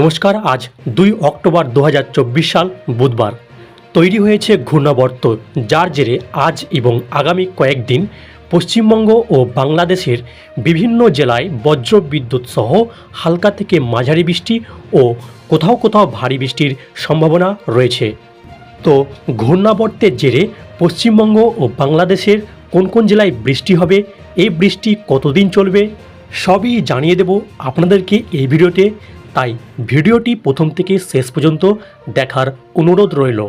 নমস্কার, আজ দুই অক্টোবর দু হাজার চব্বিশ সাল বুধবার। তৈরি হয়েছে ঘূর্ণাবর্ত, যার জেরে আজ এবং আগামী কয়েকদিন পশ্চিমবঙ্গ ও বাংলাদেশের বিভিন্ন জেলায় বজ্র বিদ্যুৎ সহ হালকা থেকে মাঝারি বৃষ্টি ও কোথাও কোথাও ভারী বৃষ্টির সম্ভাবনা রয়েছে। তো ঘূর্ণাবর্তের জেরে পশ্চিমবঙ্গ ও বাংলাদেশের কোন কোন জেলায় বৃষ্টি হবে, এই বৃষ্টি কতদিন চলবে, সবই জানিয়ে দেব আপনাদেরকে এই ভিডিওতে। তাই ভিডিওটি প্রথম থেকে শেষ পর্যন্ত দেখার অনুরোধ রইল।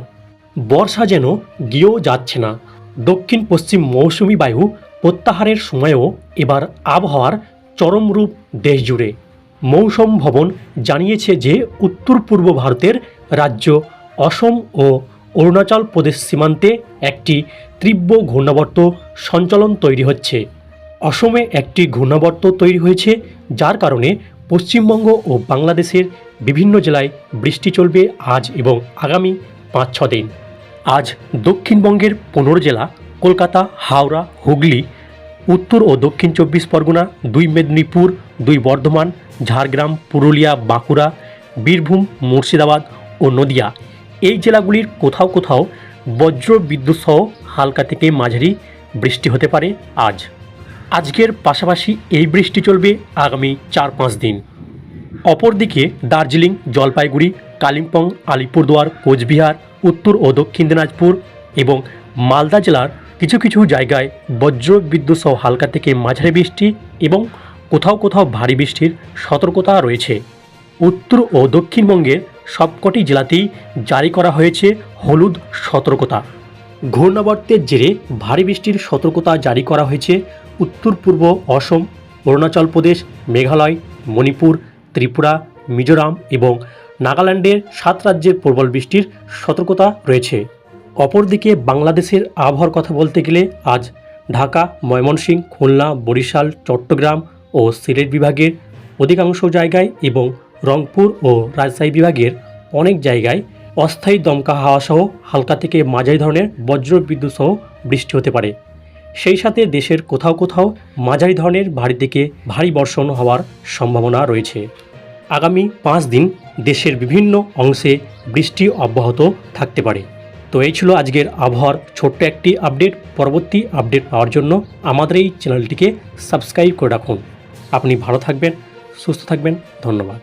বর্ষা যেন গিয়েও যাচ্ছে না। দক্ষিণ পশ্চিম মৌসুমি বায়ু প্রত্যাহারের সময়েও এবার আবহাওয়ার চরম রূপ দেশ জুড়ে মৌসুম ভবন জানিয়েছে যে উত্তর পূর্ব ভারতের রাজ্য অসম ও অরুণাচল প্রদেশ সীমান্তে একটি তীব্র ঘূর্ণাবর্ত সঞ্চালন তৈরি হচ্ছে। অসমে একটি ঘূর্ণাবর্ত তৈরি হয়েছে, যার কারণে পশ্চিমবঙ্গ ও বাংলাদেশের বিভিন্ন জেলায় বৃষ্টি চলবে আজ এবং আগামী পাঁচ, ছ দিন। আজ দক্ষিণবঙ্গের পনেরো জেলা কলকাতা, হাওড়া, হুগলি, উত্তর ও দক্ষিণ চব্বিশ পরগনা, দুই মেদিনীপুর, দুই বর্ধমান, ঝাড়গ্রাম, পুরুলিয়া, বাঁকুড়া, বীরভূম, মুর্শিদাবাদ ও নদিয়া। এই জেলাগুলির কোথাও কোথাও বজ্র বিদ্যুৎ সহ হালকা থেকে মাঝারি বৃষ্টি হতে পারে আজ। আজকের পাশাপাশি এই বৃষ্টি চলবে আগামী চার পাঁচ দিন। অপরদিকে দার্জিলিং, জলপাইগুড়ি, কালিম্পং, আলিপুরদুয়ার, কোচবিহার, উত্তর ও দক্ষিণ দিনাজপুর এবং মালদা জেলার কিছু কিছু জায়গায় বজ্র বিদ্যুৎ সহ হালকা থেকে মাঝারি বৃষ্টি এবং কোথাও কোথাও ভারী বৃষ্টির সতর্কতা রয়েছে। উত্তর ও দক্ষিণবঙ্গের সবকটি জেলাতেই জারি করা হয়েছে হলুদ সতর্কতা। ঘূর্ণাবর্তের জেরে ভারী বৃষ্টির সতর্কতা জারি করা হয়েছে উত্তর পূর্ব অসম, অরুণাচল প্রদেশ, মেঘালয়, মণিপুর, ত্রিপুরা, মিজোরাম এবং নাগাল্যান্ডের সাত রাজ্যের প্রবল বৃষ্টির সতর্কতা রয়েছে। অপরদিকে বাংলাদেশের আবহাওয়ার কথা বলতে গেলে আজ ঢাকা, ময়মনসিংহ, খুলনা, বরিশাল, চট্টগ্রাম ও সিলেট বিভাগের অধিকাংশ জায়গায় এবং রংপুর ও রাজশাহী বিভাগের অনেক জায়গায় অস্থায়ী দমকা হাওয়া সহ হালকা থেকে মাঝারি ধরনের বজ্র বিদ্যুৎ সহ বৃষ্টি হতে পারে। সেই সাথে দেশের কোথাও কোথাও মাঝারি ধরনের ভারী থেকে ভারী বর্ষণ হওয়ার সম্ভাবনা রয়েছে। আগামী পাঁচ দিন দেশের বিভিন্ন অংশে বৃষ্টি অব্যাহত থাকতে পারে। তো এই ছিল আজকের আবহাওয়ার ছোট্ট একটি আপডেট। পরবর্তী আপডেট পাওয়ার জন্য আমাদের এই চ্যানেলটিকে সাবস্ক্রাইব করে রাখুন। আপনি ভালো থাকবেন, সুস্থ থাকবেন। ধন্যবাদ।